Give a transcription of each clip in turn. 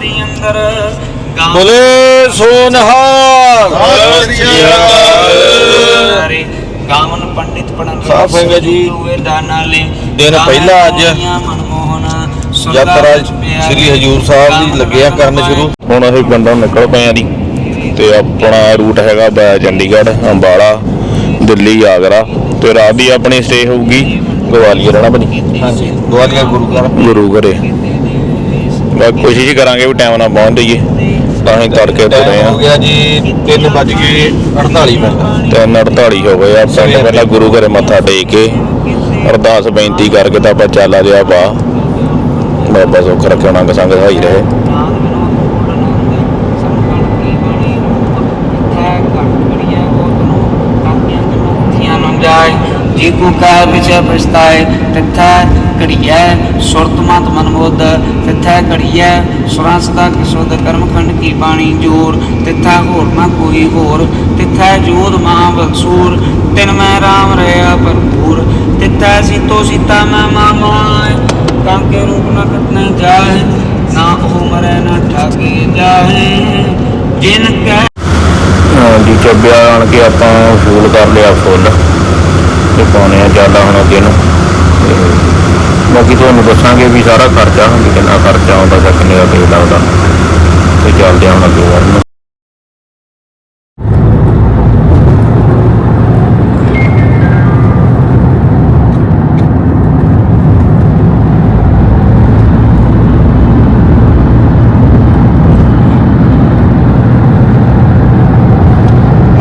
ਦੀ ਅੰਦਰ। ਬੋਲੇ ਸੋਨਹਾਰ ਸਾਰੇ ਗਾਵਨ ਪੰਡਿਤ ਪੜਨ ਸਾਧ ਸੰਗਤ ਜੀ, ਨਾਲੇ। ਦਿਨ ਪਹਿਲਾ ਅੱਜ ਯਾਤਰਾ ਸ੍ਰੀ ਹਜੂਰ ਸਾਹਿਬ ਦੀ ਲੱਗਿਆ ਕਰਨ ਸ਼ੁਰੂ। ਹੁਣ ਅਸੀਂ ਪਿੰਡੋਂ ਨਿਕਲ ਪਏ ਆ ਜੀ। ਤੇ ਆਪਣਾ ਰੂਟ ਹੈਗਾ ਬਾ ਚੰਡੀਗੜ੍ਹ ਅੰਬਾਲਾ ਦਿੱਲੀ ਆਗਰਾ। ਤੇ ਰਾਤ ਦੀ ਆਪਣੀ ਸਟੇ ਹੋਊਗੀ। ਗਵਾਲੀਅਰ ਹੈ ਨਾ ਬਣੀ। ਹਾਂਜੀ। ਗਵਾਲੀਅਰ ਗੁਰੂ ਘਰ ਗੁਰੂ ਘਰੇ ਮੈਂ ਕੋਸ਼ਿਸ਼ ਕਰਾਂਗੇ ਵੀ ਟਾਈਮ ਨਾਲ ਪਹੁੰਚ ਜਾਈਏ। ਤਾਂ ਅਸੀਂ ਤੜਕੇ ਤੁਰੇ ਆ ਹੋ। ਗਿਆ ਜੀ 3 ਵੱਜ ਕੇ 48 ਮਿੰਟ। ਤੇ 48 ਹੋ ਗਏ ਆ ਪਿੰਡ ਪਹਿਲਾਂ ਗੁਰੂ ਘਰੇ ਮੱਥਾ ਟੇਕ ਕੇ ਅਰਦਾਸ ਬੇਨਤੀ ਕਰਕੇ ਤਾਂ ਆਪਾਂ ਚੱਲ ਆ ਰਿਹਾ ਬਾਬਾ ਸੁੱਖ ਰੱਖੇ ਨੰਗ ਸੰਗ ਸਹਾਈ ਰਹੇ। ਜੀ ਕੋ ਕਾ ਵਿਚੇ ਪਛਤਾਏ ਤਥਾ ਕੜੀਐ ਸੁਰਤ ਮਤ ਮਨ ਮੋਦ ਤਥਾ ਸੁਰਾਂ ਸਦਾ ਕਿਸੋਦ ਕਰਮ ਕੀ ਬਾਣੀ ਜੋਰ, ਤਥਾ ਹੋਰ ਨਾ ਕੋਈ ਹੋਰ, ਤਥਾ ਜੋਧ ਮਹਾ ਬਖਸੂਰ, ਤਿਨ ਮੈਂ RAM ਰਿਆ ਭਰਪੂਰ, ਤਥਾ ਸੀਤੋ ਸੀਤਾ ਮੈਂ ਮਾਮਾਏ ਕਾਂਕੇ ਰੂਪ ਨ ਕਤਨੇ ਜਾਏ ਨਾ ਉਹ ਮਰੈ ਨਾ ਠਾਕੇ ਜਾਏ ਜਿਨ ਕੈ ਹਾਂਜੀ ਚੱਬਿਆ ਆਣ ਕੇ ਆਪਾਂ ਫੂਲ ਕਰ ਲਿਆ ਫੁੱਲ, ਤੇ ਪਾਉਣੇ ਆ ਜ਼ਿਆਦਾ ਹੁਣ ਅੱਗੇ ਨੂੰ ਬਾਕੀ ਤੁਹਾਨੂੰ ਦੱਸਾਂਗੇ ਵੀ ਸਾਰਾ ਖਰਚਾ ਵੀ ਕਿੰਨਾ ਖਰਚਾ ਆਉਂਦਾ ਜਾਂ ਕਿੰਨੇ ਦਾ ਤੇਲ ਲੱਗਦਾ। ਤੇ ਚੱਲਦੇ ਆ ਹੁਣ ਅੱਗੇ ਵੱਲ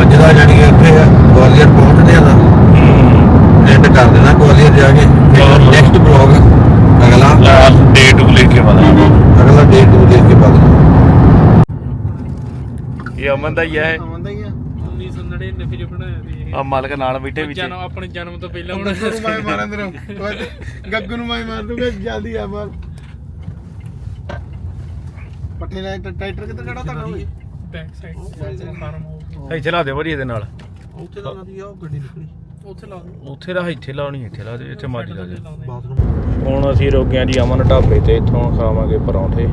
ਅੱਜ ਦਾ ਜਾਣੀ ਕਿ ਇੱਥੇ ਗਵਾਲੀਅਰ ਪਹੁੰਚਦੇ ਆ ਤਾਂ ਐਂਡ ਕਰ ਦੇਣਾ ਗਵਾਲੀਅਰ ਜਾ ਕੇ ਫਿਰ ਨੈਕਸਟ ਬਲੌਗ ਅਗਲਾ ਲਾਸਟ ਡੇਟ ਲੈ ਕੇ ਬਣਾ ਅਗਲਾ ਡੇਟ ਨੂੰ ਦੇਖ ਕੇ ਬਦਲ ਇਹ ਅਮਨ ਦਾ ਹੀ ਹੈ ਆਉਂਦਾ ਹੀ ਆ। 1999 ਵਿੱਚ ਬਣਾਇਆ ਸੀ ਇਹ। ਆ ਮਾਲਕ ਨਾਲ ਬੈਠੇ ਵਿੱਚ। ਜਨਮ ਆਪਣੇ ਜਨਮ ਤੋਂ ਪਹਿਲਾਂ ਗੱਗੂ ਨੂੰ ਦੇ ਨੂੰ ਗੱਗੂ ਨੂੰ ਮਾਰ ਦੂੰਗਾ ਜਲਦੀ ਆ ਮਾਰ। ਪੱਠੇ ਨਾਲ ਟਰੈਕਟਰ ਕਿੱਧਰ ਖੜਾ ਤੁਹਾਡਾ ਓਏ? ਬੈਕ ਸਾਈਡ ਫਾਰਮ ਹਾਊਸ ਇੱਥੇ ਲਾ ਦੇ ਵਰੀ ਇਹਦੇ ਨਾਲ। ਉੱਥੇ ਤਾਂ ਨਦੀ ਆ ਗੱਡੀ ਨਿਕਲੀ। ਉੱਥੇ ਲਾ ਉੱਥੇ ਲਾ ਇੱਥੇ ਲਾਉਣੀ ਇੱਥੇ ਲਾ ਦੇ ਇੱਥੇ ਮਰਜ਼ੀ ਲਾ ਦੇ ਬਾਥਰੂਮ ਹੁਣ ਅਸੀਂ ਰੋਕਿਆ ਜੀ ਅਮਨ ਢਾਬੇ ਤੇ ਇੱਥੋਂ ਖਾਵਾਂਗੇ ਪਰੌਂਠੇ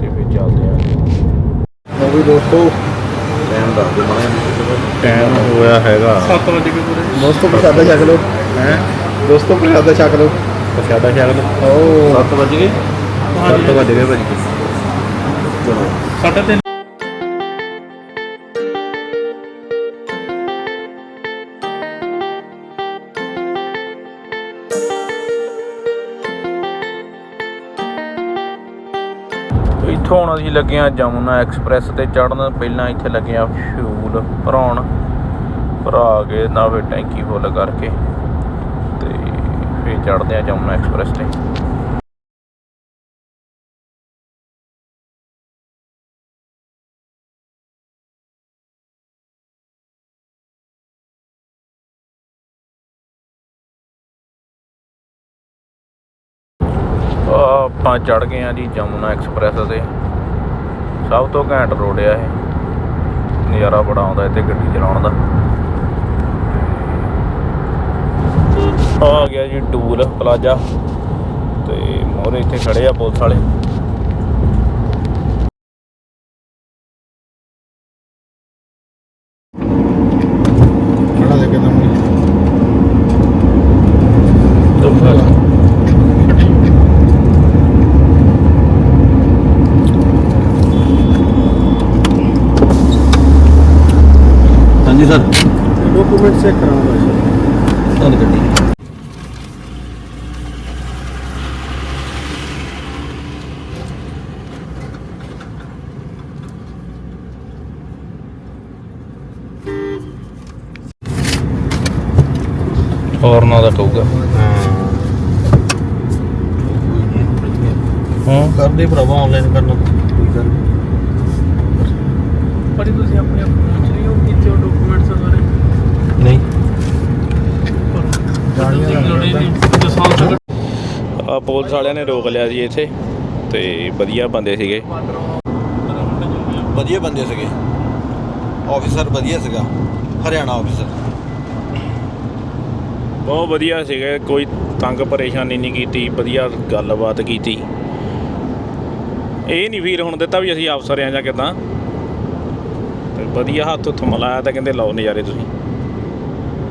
ਤੇ ਫਿਰ ਚੱਲਦੇ ਆਂ ਲੋ ਵੀ ਦੋਸਤੋ। ਟਾਈਮ ਦੱਸ ਦੇ ਮਾਇਆ ਟਾਈਮ ਹੋਇਆ ਹੈਗਾ। 7 ਵਜੇ ਕੇ ਪੂਰੇ। ਦੋਸਤੋ ਪ੍ਰਸ਼ਾਦਾ ਛਕ ਲਓ। ਹੈ? ਦੋਸਤੋ ਪ੍ਰਸ਼ਾਦਾ ਛਕ ਲਓ। ਪ੍ਰਸ਼ਾਦਾ ਸ਼ਾਗਲ ਓ। 7 ਵਜ ਗਏ? 7 ਵਜੇ ਗਏ ਭਾਜੀ। ਸਾਢੇ ਤਿੰਨ ਇੱਥੋਂ ਹੁਣ ਅਸੀਂ ਲੱਗੇ ਆ ਜਮੁਨਾ ਐਕਸਪ੍ਰੈਸ ਤੇ ਚੜਨ ਪਹਿਲਾਂ ਇੱਥੇ ਲੱਗੇ ਆ ਫਿਊਲ ਭਰਾਉਣ। ਭਰਾ ਕੇ ਨਾ ਫਿਰ ਟੈਂਕੀ ਫੁੱਲ ਕਰਕੇ ਤੇ ਫਿਰ ਚੜਦੇ ਆ ਜਮੁਨਾ ਐਕਸਪ੍ਰੈਸ ਤੇ। ਆਪਾਂ ਚੜ ਗਏ ਆ ਜੀ ਜਮੁਨਾ ਐਕਸਪ੍ਰੈਸ ਤੇ। ਸਭ ਤੋਂ ਘੈਂਟ ਰੋਡ ਆ ਇਹ। ਨਜ਼ਾਰਾ ਬੜਾ ਆਉਂਦਾ ਇੱਥੇ ਗੱਡੀ ਚਲਾਉਣ ਦਾ। ਆ ਗਿਆ ਜੀ ਟੂਲ ਪਲਾਜ਼ਾ। ਤੇ ਮੋਰੇ ਇੱਥੇ ਖੜੇ ਆ ਪੁਲਿਸ ਵਾਲੇ ਖੜਾ ਦੇ ਕੇ ਦਮ ਹਾਂਜੀ ਸਰ। ਡਾਕੂਮੈਂਟ ਚੈੱਕ ਕਰਾਉਣਾ ਬਸ ਤੁਹਾਨੂੰ ਗੱਡੀ ਫੋਰਨਾ ਦਾ ਕਹੂਗਾ। ਹਾਂ। ਕਰਦੇ ਭਰਾਵਾ ਆਨਲਾਈਨ ਕਰਨਾ। ਕੋਈ ਗੱਲ ਨੀ। ਪਰ ਤੁਸੀਂ ਆਪਣੇ ਆਪ ਪਹੁੰਚ ਰਹੇ ਹੋ ਕਿੱਥੇ ਉਹ ਡਾਕੂਮੈਂਟਸ ਸਾਰੇ ਨਹੀਂ ਗਾੜੀਆਂ ਦਸਾਂ ਤੱਕ ਆ ਪੁਲਿਸ ਵਾਲਿਆਂ ਨੇ ਰੋਕ ਲਿਆ ਜੀ ਇੱਥੇ ਤੇ ਵਧੀਆ ਬੰਦੇ ਸੀਗੇ। ਵਧੀਆ ਬੰਦੇ ਸੀਗੇ। ਆਫੀਸਰ ਵਧੀਆ ਸੀਗਾ। ਹਰਿਆਣਾ ਆਫੀਸਰ ਬਹੁਤ ਵਧੀਆ ਸੀਗੇ ਕੋਈ ਤੰਗ ਪਰੇਸ਼ਾਨੀ ਨਹੀਂ ਕੀਤੀ ਵਧੀਆ ਗੱਲਬਾਤ ਕੀਤੀ। ਇਹ ਨਹੀਂ ਵੀਰ ਹੁਣ ਦਿੱਤਾ ਵੀ ਅਸੀਂ ਅਫਸਰ ਆ ਜਾਂ ਕਿਦਾਂ। ਤੇ ਵਧੀਆ ਹੱਥ ਉੱਥੋਂ ਮਲਾਇਆ ਤਾਂ ਕਹਿੰਦੇ ਲਓ ਨਜ਼ਾਰੇ ਤੁਸੀਂ।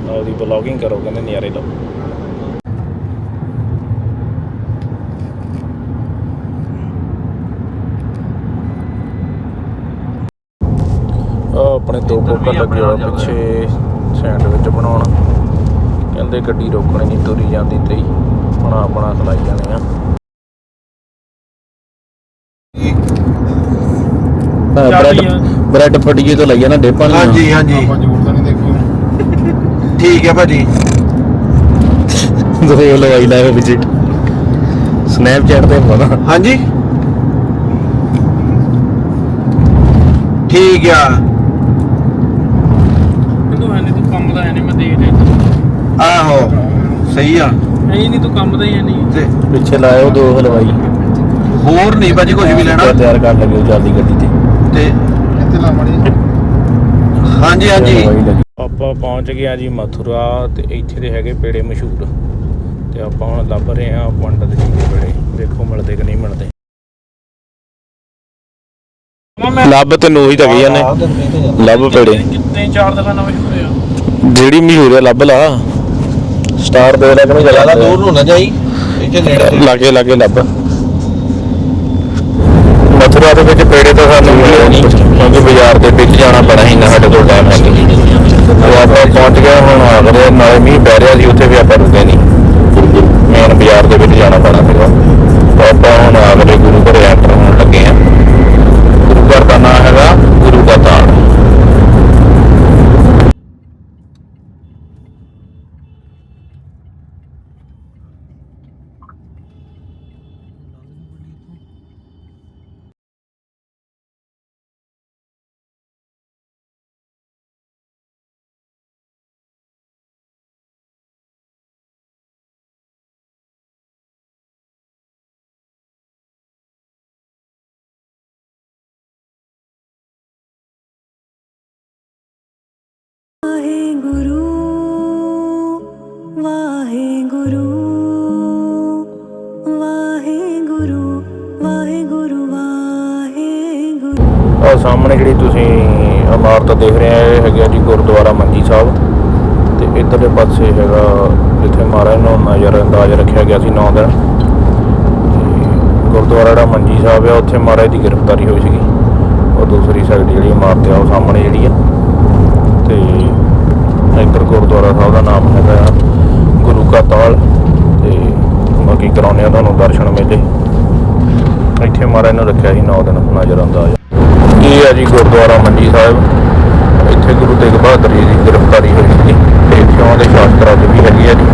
ਲਓ ਦੀ ਬਲੌਗਿੰਗ ਕਰੋ ਕਹਿੰਦੇ ਨਜ਼ਾਰੇ ਲਓ। ਆਪਣੇ ਦੋ ਕੋਕਰ ਲੱਗੇ ਹੋਏ ਪਿੱਛੇ ਸੈਂਡਵਿਚ ਬਣਾਉਣ। ਕਹਿੰਦੇ ਗੱਡੀ ਰੋਕਣੀ ਨਹੀਂ ਤੁਰੀ ਜਾਂਦੀ ਤੇ ਹੀ ਬਣਾ ਬਣਾ ਖਲਾਈ ਜਾਣੇ ਆ। ਬ੍ਰੈਡ ਬ੍ਰੈਡ ਫੜੀਏ ਤੋਂ ਲਈਆ ਨਾ ਡੇਪਾਂ ਦੀਆਂ। ਹਾਂਜੀ ਹਾਂਜੀ ਆਪਾਂ ਜੋੜ ਤਾਂ ਨਹੀਂ ਦੇਖੀ ਠੀਕ ਹੈ ਭਾਜੀ। ਦੋ ਲਗਾਈ ਲਾਇਆ ਵਿੱਚ ਸਨੈਪਚੈਟ ਤੇ ਪਤਾ ਹਾਂਜੀ। ਠੀਕ ਆ। ਤੂੰ ਹੈ ਨਹੀਂ ਤੂੰ ਕੰਮ ਦਾ ਹੈ ਨਹੀਂ ਮੈਂ ਦੇਖ ਰਿਹਾ ਆਹੋ ਸਹੀ ਆ। ਐਂ ਨਹੀਂ ਤੂੰ ਕੰਮ ਦਾ ਹੀ ਹੈ ਨਹੀਂ ਤੇ ਪਿੱਛੇ ਲਾਇਓ ਦੋ ਹਲਵਾਈ। ਹੋਰ ਨਹੀਂ ਭਾਜੀ ਕੁਝ ਵੀ ਲੈਣਾ। ਤਿਆਰ ਕਰ ਲੱਗੇ ਜਲਦੀ ਗੱਡੀ ਤੇ। ਤੇ ਇੱਥੇ ਲਾ ਮੜੀ ਹਾਂਜੀ ਹਾਂਜੀ। ਆਪਾਂ ਪਹੁੰਚ ਗਏ ਆ ਜੀ ਮਥੁਰਾ ਤੇ ਇੱਥੇ ਦੇ ਹੈਗੇ ਪੇੜੇ ਮਸ਼ਹੂਰ। ਤੇ ਆਪਾਂ ਹੁਣ ਲੱਭ ਰਹੇ ਆ ਪੰਡਤ ਜੀ ਦੇ ਪੇੜੇ। ਦੇਖੋ ਮਿਲਦੇ ਕਿ ਨਹੀਂ ਮਿਲਦੇ। ਲੱਭ ਤੇ ਨੋ ਹੀ ਤਾਂ ਗਈ ਜਾਂਦੇ ਲੱਭ ਪੇੜੇ। ਕਿੰਨੇ ਚਾਰ ਦੁਕਾਨਾਂ ਵਿੱਚ ਹੋਇਆ ਜਿਹੜੀ ਮਸ਼ਹੂਰ ਹੈ ਲੱਭ ਲਾ। ਸਟਾਰ ਦੇ ਲੈ ਕੇ ਜ਼ਿਆਦਾ ਦੂਰ ਨੂੰ ਨਾ ਜਾਈ। ਇੱਥੇ ਨੇੜੇ ਲਾਗੇ ਲਾਗੇ ਲੱਭ। ਮਥੁਰਾ ਦੇ ਵਿੱਚ ਪੇੜੇ ਤਾਂ ਸਾਨੂੰ ਮਿਲੇ ਨਹੀਂ। ਕਿਉਂਕਿ ਬਾਜ਼ਾਰ ਦੇ ਵਿੱਚ ਜਾਣਾ ਪੈਣਾ ਸੀ ਨਾ ਸਾਡੇ ਕੋਲ ਟਾਈਮ ਹੈ ਨਹੀਂ ਆਪਾਂ ਪਹੁੰਚ ਗਏ ਹੁਣ ਆਗਰੇ ਨਾਲੇ ਮੀਂਹ ਪੈ ਰਿਹਾ ਸੀ ਉੱਥੇ ਵੀ ਆਪਾਂ ਰੁਕੇ ਨਹੀਂ। ਮੇਨ ਬਾਜ਼ਾਰ ਦੇ ਵਿੱਚ ਜਾਣਾ ਪੈਣਾ ਵਾਹਿਗੁਰੂ ਵਾਹਿਗੁਰੂ ਵਾਹਿਗੁਰੂ ਵਾਹਿਗੁਰੂ ਵਾਹਿਗੁਰੂ। ਆ ਸਾਹਮਣੇ ਜਿਹੜੀ ਤੁਸੀਂ ਇਮਾਰਤ ਦੇਖ ਰਹੇ ਆ, ਇਹ ਹੈਗਾ ਜੀ ਗੁਰਦੁਆਰਾ ਮੰਜੀ ਸਾਹਿਬ। ਤੇ ਇਧਰਲੇ ਪਾਸੇ ਹੈਗਾ, ਜਿੱਥੇ ਮਹਾਰਾਜ ਨੂੰ ਨਜ਼ਰ ਅੰਦਾਜ਼ ਰੱਖਿਆ ਗਿਆ ਸੀ 9 ਦਿਨ। ਤੇ ਗੁਰਦੁਆਰਾ ਜਿਹੜਾ ਮੰਜੀ ਸਾਹਿਬ ਆ, ਉੱਥੇ ਮਹਾਰਾਜ ਦੀ ਗ੍ਰਿਫਤਾਰੀ ਹੋਈ ਸੀਗੀ। ਉਹ ਦੂਸਰੀ ਸਾਈਡ ਜਿਹੜੀ ਇਮਾਰਤ ਆ, ਉਹ ਸਾਹਮਣੇ ਜਿਹੜੀ ਆ। ਗੁਰਦੁਆਰਾ ਸਾਹਿਬ ਦਾ ਨਾਮ ਹੈਗਾ ਆ, ਗੁਰੂ ਕਾ ਤਾਲ। ਤੇ ਬਾਕੀ ਕਰਾਉਂਦੇ ਆ ਤੁਹਾਨੂੰ ਦਰਸ਼ਨ ਮੇਲੇ ਇੱਥੇ ਮਹਾਰਾਜ ਨੂੰ ਰੱਖਿਆ ਸੀ 9 ਦਿਨ ਨਜ਼ਰ ਆਉਂਦਾ ਅੰਦਾਜ਼। ਇਹ ਆ ਜੀ ਗੁਰਦੁਆਰਾ ਮੰਡੀ ਸਾਹਿਬ? ਇੱਥੇ ਗੁਰੂ ਤੇਗ ਬਹਾਦਰ ਜੀ ਦੀ ਗ੍ਰਿਫਤਾਰੀ ਹੋਈ ਸੀ। ਤੇ ਇੱਥੋਂ ਦੇ ਸ਼ਾਸਤਰਾਂ 'ਚ ਵੀ ਹੈਗੀ ਹੈ ਜੀ।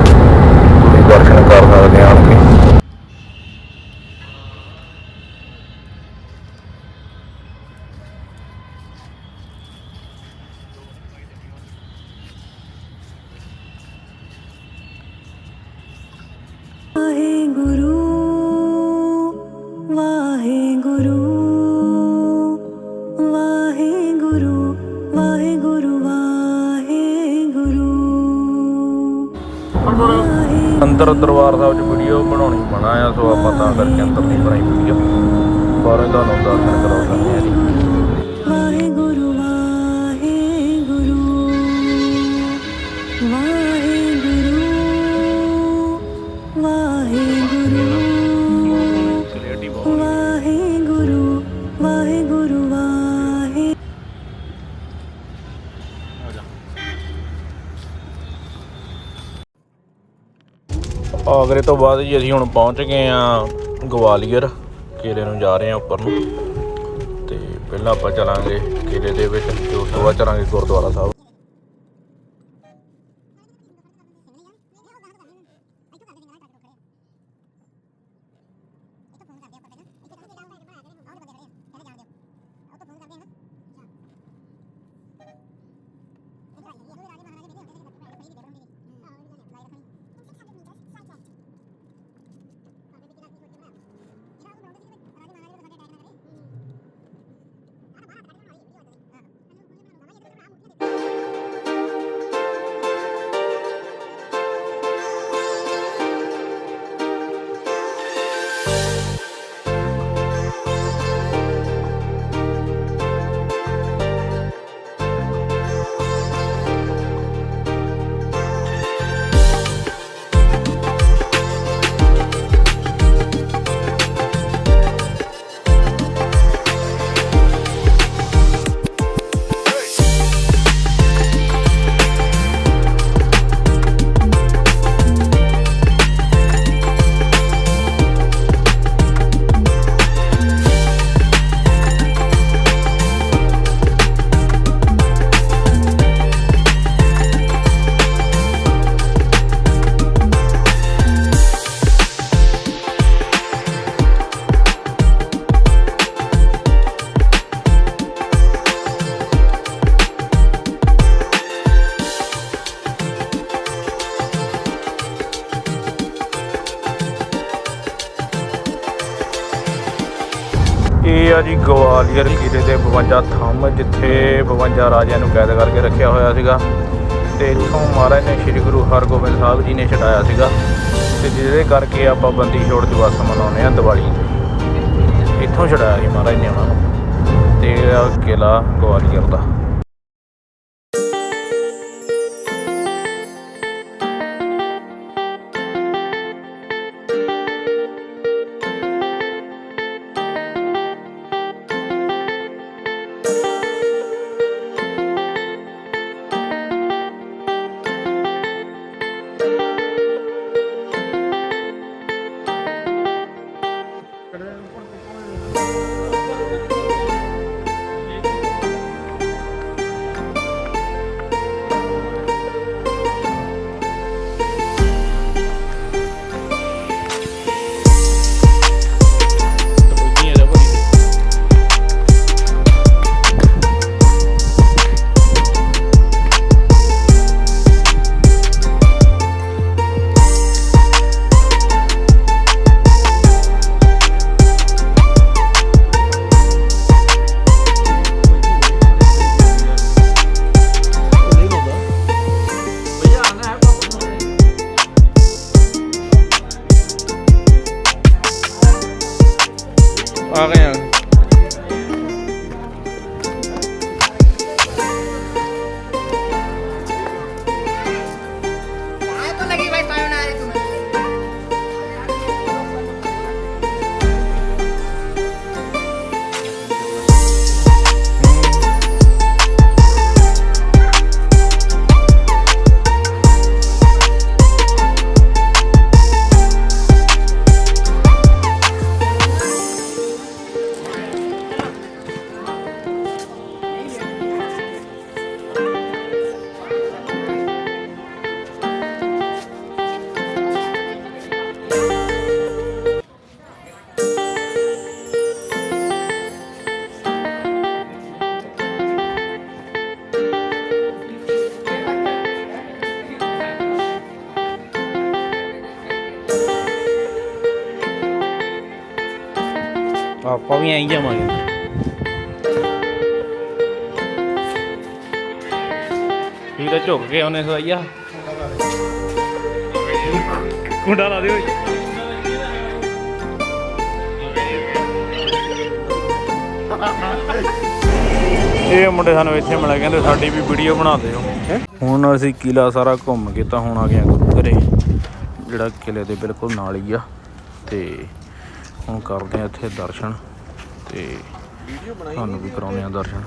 ਤੁਸੀਂ ਦਰਸ਼ਨ ਕਰ ਸਕਦੇ ਆਣ ਕੇ। ਵਾਹਿਗੁਰੂ ਵਾਹਿਗੁਰੂ ਵਾਹਿਗੁਰੂ ਵਾਹਿਗੁਰੂ। ਵਾਹਿਗੁਰੂ ਅੰਦਰ ਦਰਬਾਰ ਸਾਹਿਬ 'ਚ ਵੀਡੀਓ ਬਣਾਉਣੀ ਮਨਾ ਆ ਸੋ ਆਪਾਂ ਤਾਂ ਕਰਕੇ ਅੰਦਰ ਨਹੀਂ ਬਣਾਈ ਵੀਡੀਓ ਬਾਹਰੋਂ ਤੁਹਾਨੂੰ ਦਰਸ਼ਨ ਕਰਾ ਆਗਰੇ ਤੋਂ ਬਾਅਦ ਜੀ ਅਸੀਂ ਹੁਣ ਪਹੁੰਚ ਗਏ ਆ ਗਵਾਲੀਅਰ, ਕਿਲੇ ਨੂੰ ਜਾ ਰਹੇ ਆ ਉੱਪਰ ਨੂੰ। ਤੇ ਪਹਿਲਾਂ ਆਪਾਂ ਚਲਾਂਗੇ ਕਿਲੇ ਦੇ ਵਿੱਚ, ਤੇ ਉਸ ਤੋਂ ਬਾਅਦ ਚਲਾਂਗੇ ਗੁਰਦੁਆਰਾ ਸਾਹਿਬ। ਗਵਾਲੀਅਰ ਕਿਲੇ ਦੇ 52 ਥੰਮ, ਜਿੱਥੇ 52 ਰਾਜਿਆਂ ਨੂੰ ਕੈਦ ਕਰਕੇ ਰੱਖਿਆ ਹੋਇਆ ਸੀਗਾ। ਤੇ ਇੱਥੋਂ ਮਹਾਰਾਜ ਨੇ ਸ੍ਰੀ ਗੁਰੂ ਹਰਗੋਬਿੰਦ ਸਾਹਿਬ ਜੀ ਨੇ ਛਡਾਇਆ ਸੀਗਾ। ਤੇ ਜਿਹਦੇ ਕਰਕੇ ਆਪਾਂ ਬੰਦੀ ਛੋੜ ਦਿਵਸ ਮਨਾਉਂਦੇ ਆ ਦੀਵਾਲੀ। ਇੱਥੋਂ ਛਡਾਇਆ ਸੀ ਮਹਾਰਾਜ ਨੇ ਉਹਨਾਂ ਨੂੰ। ਤੇ ਇਹ ਕਿਲਾ ਗਵਾਲੀਅਰ ਦਾ। ਵੀ ਐਂ ਜਾਵਾਂਗੇ ਇਹ ਤਾਂ ਝੁਕ ਕੇ ਉਹਨੇ ਸਵਾਈਆ ਕੁੰਡਾ ਲਾ ਦਿਓ। ਇਹ ਮੁੰਡੇ ਸਾਨੂੰ ਇੱਥੇ ਮਿਲੇ ਕਹਿੰਦੇ ਸਾਡੀ ਵੀ ਵੀਡੀਓ ਬਣਾ ਦਿਓ। ਹੁਣ ਅਸੀਂ ਕਿਲਾ ਸਾਰਾ ਘੁੰਮ ਕੇ ਤਾਂ ਹੁਣ ਆ ਗਏ ਆ ਗੁਰੂ ਘਰੇ ਜਿਹੜਾ ਕਿਲੇ ਦੇ ਬਿਲਕੁਲ ਨਾਲ ਹੀ ਆ। ਤੇ ਹੁਣ ਕਰਦੇ ਆ ਇੱਥੇ ਦਰਸ਼ਨ। ਤੇ ਤੁਹਾਨੂੰ ਵੀ ਕਰਾਉਂਦੇ ਆ ਦਰਸ਼ਨ।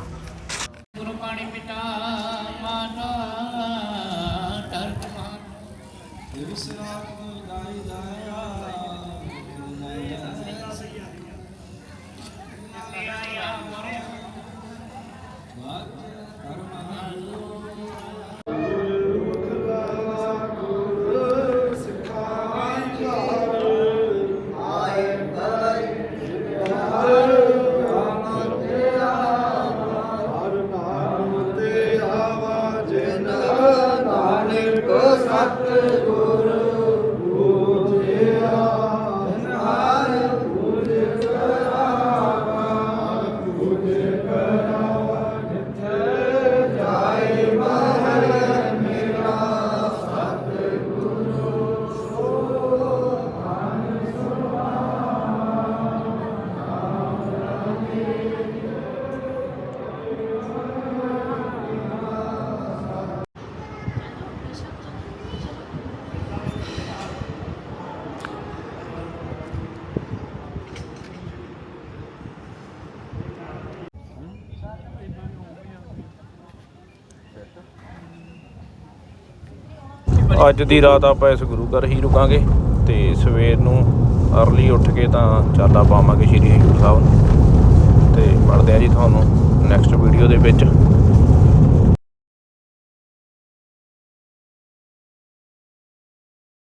ਅੱਜ ਦੀ ਰਾਤ ਆਪਾਂ ਇਸ ਗੁਰੂ ਘਰ ਹੀ ਰੁਕਾਂਗੇ ਤੇ ਸਵੇਰ ਨੂੰ ਅਰਲੀ ਉੱਠ ਕੇ ਤਾਂ ਚਾਲਾ ਪਾਵਾਂਗੇ ਸ਼੍ਰੀ ਹਜ਼ੂਰ ਸਾਹਿਬ ਨੂੰ। ਤੇ ਮਿਲਦੇ ਆ ਜੀ ਤੁਹਾਨੂੰ ਨੈਕਸਟ ਵੀਡੀਓ ਦੇ ਵਿੱਚ।